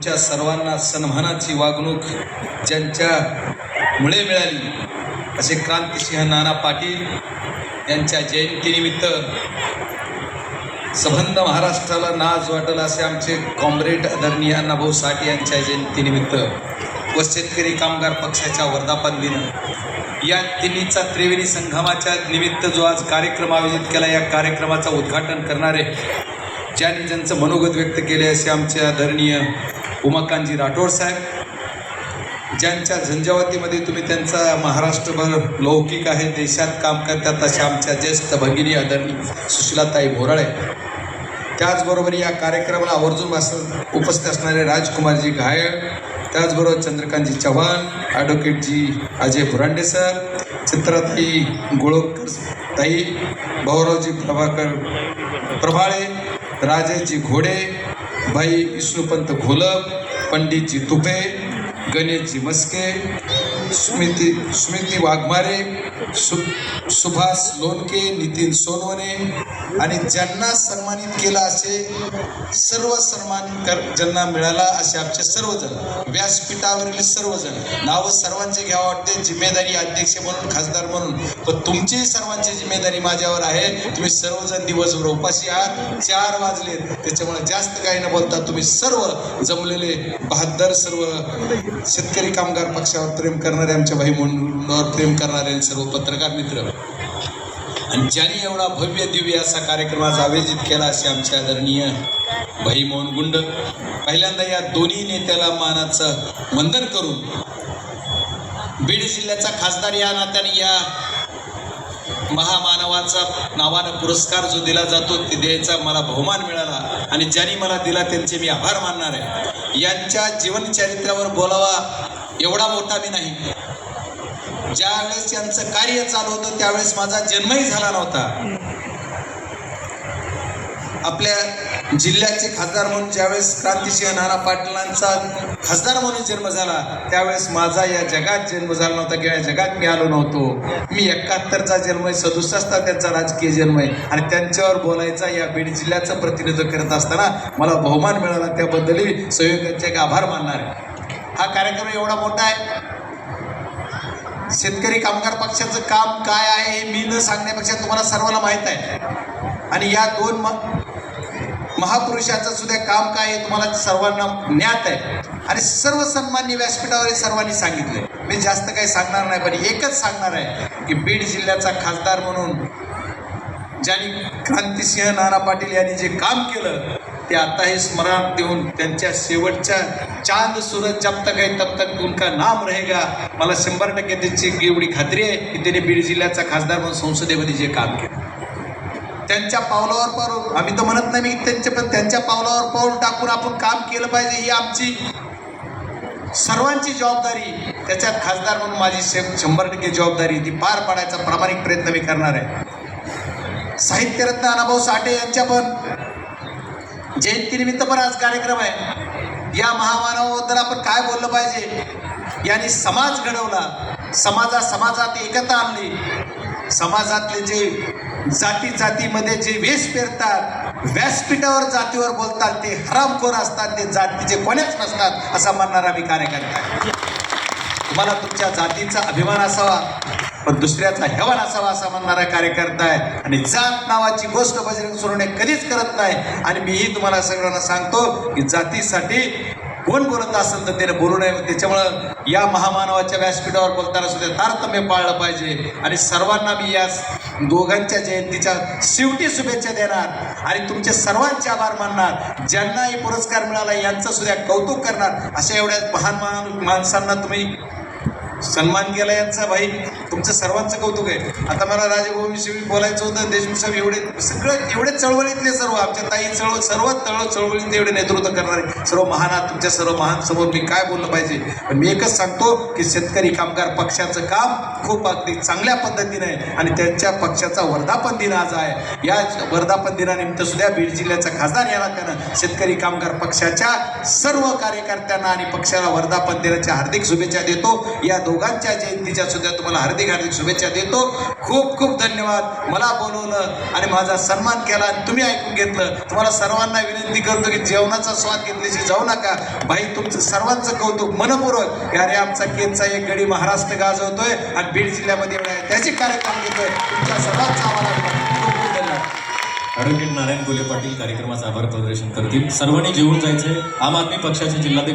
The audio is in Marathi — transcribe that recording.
तुमच्या सर्वांना सन्मानाची वागणूक ज्यांच्या मुळे मिळाली असे क्रांतिसिंह नाना पाटील यांच्या जयंतीनिमित्त सबंध महाराष्ट्राला नाज वाटल असे आमचे कॉम्रेड आदरणीय अण्णाभाऊ साठे यांच्या जयंतीनिमित्त व शेतकरी कामगार पक्षाच्या वर्धापन दिन. या तिन्हीचा त्रिवेणी संगमाच्या निमित्त जो आज कार्यक्रम आयोजित केला या कार्यक्रमाचं उद्घाटन करणारे ज्यांनी ज्यांचं मनोगत व्यक्त केले असे आमचे आदरणीय उमाकांतजी राठोड साहेब ज्यांच्या झंझावातीमध्ये तुम्ही त्यांचा महाराष्ट्रभर लौकिक आहे देशात काम करतात अशा आमच्या ज्येष्ठ भगिनी आदरणीय सुशीलाताई भोराळे त्याचबरोबर या कार्यक्रमाला आवर्जून भास उपस्थित असणारे राजकुमारजी घायळ त्याचबरोबर चंद्रकांतजी चव्हाण ॲडव्होकेटजी अजय भुरांडे सर चित्राताई गोळकर ताई भाऊरावजी प्रभाकर प्रभाळे राजेशजी घोडे भाई विष्णुपंत घोलप पंडितजी तुपे गणेशजी मस्के स्मृती स्मृती वाघमारे सु सुभाष लोणके नितीन सोनवणे आणि ज्यांना सन्मानित केलं असे सर्व सन्मान कर ज्यांना मिळाला असे आमचे सर्वजण व्यासपीठावरील सर्वजण नावं सर्वांचे घ्यावं वाटते जिम्मेदारी अध्यक्ष म्हणून खासदार म्हणून. पण तुमची सर्वांची जिम्मेदारी माझ्यावर आहे. तुम्ही सर्वजण दिवसभर उपाशी आहात चार वाजले त्याच्यामुळे जास्त काही न बोलता तुम्ही सर्व जमलेले बहादर सर्व शेतकरी कामगार पक्षावर प्रेम करणारे आमच्या भाई म्हणूनवर प्रेम करणारे सर्व पत्रकार मित्र. आणि ज्यांनी एवढा भव्य दिव्य असा कार्यक्रम आज आयोजित केला असे आमचे आदरणीय भाई मोहन गुंड. पहिल्यांदा या दोन्ही नेत्याला मानाचं वंदन करून बीड जिल्ह्याचा खासदार या नात्याने या महामानवाचा नावानं पुरस्कार जो दिला जातो ते द्यायचा मला बहुमान मिळाला. आणि ज्यांनी मला दिला त्यांचे मी आभार मानणार आहे. यांच्या जीवन चरित्रावर बोलावा एवढा मोठा मी नाही. ज्यावेळेस यांचं कार्य चालू होतं त्यावेळेस माझा जन्मही झाला नव्हता. आपल्या जिल्ह्याचे खासदार म्हणून ज्यावेळेस क्रांतिसिंह नाना पाटलांचा खासदार म्हणून जन्म झाला त्यावेळेस माझा या जगात जन्म झाला नव्हता किंवा या जगात मी आलो नव्हतो. मी एकाहत्तरचा जन्म आहे सदुसष्टचा त्यांचा राजकीय जन्म आहे. आणि त्यांच्यावर बोलायचा या बीड जिल्ह्याचं प्रतिनिधित्व करत असताना मला बहुमान मिळाला. त्याबद्दलही सहयोगाचे एक आभार मानणार आहे. हा कार्यक्रम एवढा मोठा आहे. शेतकरी कामगार पक्षाचं काम काय आहे हे मी न सांगण्यापेक्षा तुम्हाला सर्वांना माहीत आहे. आणि या दोन म महापुरुषाचं सुद्धा काम काय आहे तुम्हाला सर्वांना ज्ञात आहे. आणि सर्व सन्मान्य व्यासपीठावर सर्वांनी सांगितलंय. मी जास्त काही सांगणार नाही पण एकच सांगणार आहे की बीड जिल्ह्याचा खासदार म्हणून ज्यांनी क्रांतिसिंह नाना पाटील यांनी जे काम केलं ते आताही स्मरण देऊन त्यांच्या शेवटच्या चांद सूरज जब तक आहे तब तक उनका नाम रहेगा. मला शंभर टक्के त्यांची एवढी खात्री आहे की त्यांनी बीड जिल्ह्याचा खासदार म्हणून संसदेमध्ये जे काम केलं. त्यांच्या पावलावर पाऊल आम्ही तर म्हणत नाही मी त्यांच्या पण त्यांच्या पावलावर पाऊल टाकून आपण काम केलं पाहिजे ही आमची सर्वांची जबाबदारी. त्याच्यात खासदार म्हणून माझी शे शंभर टक्के जबाबदारी ती पार पाडायचा प्रामाणिक प्रयत्न मी करणार आहे. साहित्यरत्न अनाभाऊ साठे यांच्या पण जयंतीनिमित्त पण आज कार्यक्रम आहे. या महामानवाबद्दल आपण काय बोललं पाहिजे? यांनी समाज घडवला. समाजा समाजात एकता आणली. समाजातले जे जाती जातीमध्ये जे वेश पेरतात व्यासपीठावर जातीवर बोलतात ते हरामखोर असतात ते जातीचे कोणीच नसतात असा म्हणणारा मी कार्यकर्ता तुम्हाला तुमच्या जातीचा अभिमान असावा. पण दुसऱ्याचा हेवन असावा असा म्हणणारा कार्यकर्ता आहे. आणि जात नावाची गोष्ट बजरंग सोडवणे कधीच करत नाही. आणि मीही तुम्हाला सगळ्यांना सांगतो की जातीसाठी कोण बोलत असेल तर त्याने बोलू नये. त्याच्यामुळं या महामानवाच्या व्यासपीठावर बोलताना सुद्धा तारतम्य पाळलं पाहिजे. आणि सर्वांना मी या दोघांच्या जयंतीच्या शेवटी शुभेच्छा देणार. आणि तुमचे सर्वांचे आभार मानणार. ज्यांनाही पुरस्कार मिळाला यांचं सुद्धा कौतुक करणार. अशा एवढ्या महान महान माणसांना तुम्ही सन्मान केला यांचा भाई. तुमचं सर्वांचं कौतुक आहे. आता मला राजभाऊविषयी बोलायचं होतं देशमुख साहेब एवढे सगळं एवढे चळवळीतले सर्व आमच्या ताई चळवळ सर्व तळ चळवळीत एवढे नेतृत्व करणारे सर्व महान तुमच्या सर्व महान समोर मी काय बोललं पाहिजे? पण मी एकच सांगतो की शेतकरी कामगार पक्षाचं काम खूप अगदी चांगल्या पद्धतीने आहे आणि त्यांच्या पक्षाचा वर्धापन दिन आज आहे. या वर्धापन दिनानिमित्त सुद्धा बीड जिल्ह्याचा खासदार याला त्यानं शेतकरी कामगार पक्षाच्या सर्व कार्यकर्त्यांना आणि पक्षाला वर्धापन दिनाच्या हार्दिक शुभेच्छा देतो. या दोघांच्या जयंतीच्या सुद्धा तुम्हाला हार्दिक हार्दिक शुभेच्छा देतो. खूप खूप धन्यवाद. मला बोलवलं आणि माझा सन्मान केला आणि तुम्ही ऐकून घेतलं. तुम्हाला सर्वांना विनंती करतो की जेवणाचा स्वाद घेतल्याशी जाऊ नका. भाई तुमचं सर्वांचं कौतुक मनपूर्वक. की अरे आमचा केनचा एक गडी महाराष्ट्र गाजवतोय आणि बीड जिल्ह्यामध्ये एवढा आहे. त्याचे कार्यक्रम घेतोय. तुमच्या सर्वांचा आम्हाला खूप नारायण गोले पाटील कार्यक्रमाचं आभार प्रदर्शन करतील. सर्वांनी जेवून जायचंय. आम आदमी पक्षाचे जिल्हाध्यक्ष